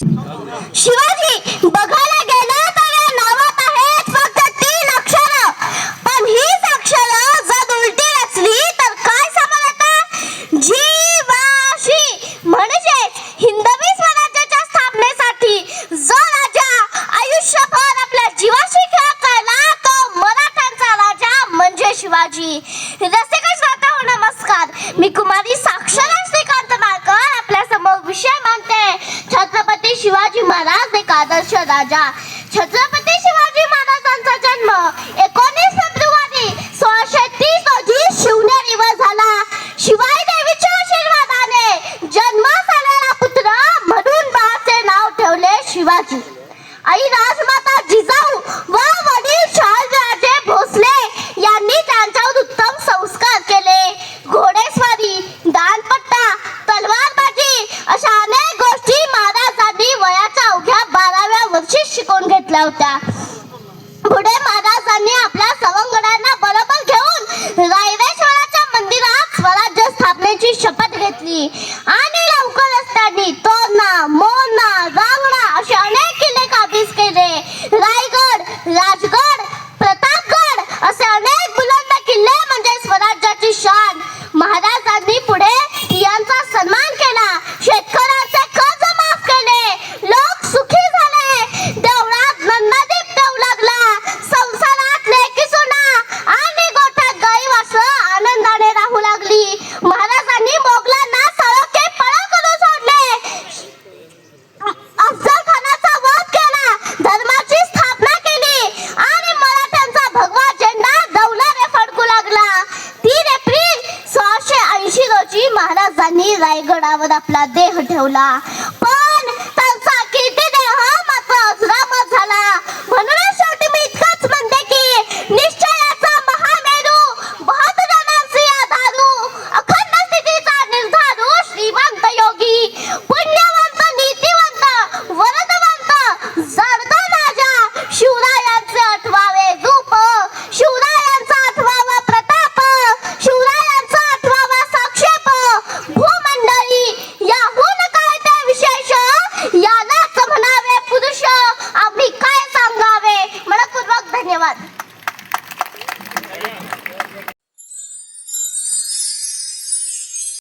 शिवाजी बघायला गेलं तर या नावात आहेत फक्त तीन अक्षर. पण ही अक्षर जर उलटी असली तर काय समजत जीवाशी. म्हणजे हिंदवी स्वराज्याच्या स्थापनेसाठी जो राजा आयुष्यभर आपल्या जीवाशी खेळ खेळला तो मराठ्यांचा राजा म्हणजे शिवाजी. रसिक श्रोता हो, नमस्कार. मी कुमारी साक्षरा राजा. छत्रपती शिवाजी महाराजांचा जन्म होत्या. पुढे महाराजांनी आपल्या सवंगड्यांना बरोबर घेऊन रायरेश्वराच्या मंदिरात स्वराज्य स्थापनेची शपथ घेतली. आणि लवकरच त्यांनी तोरणा मोरणा रांगणा असे अनेक किल्ले काबीज केले. रायगड राजगड प्रतापगड असे अनेक बुलंद किल्ले म्हणजे स्वराज्याची शान. महाराज ऐंशी रोजी महाराजांनी रायगडावर आपला देह ठेवला.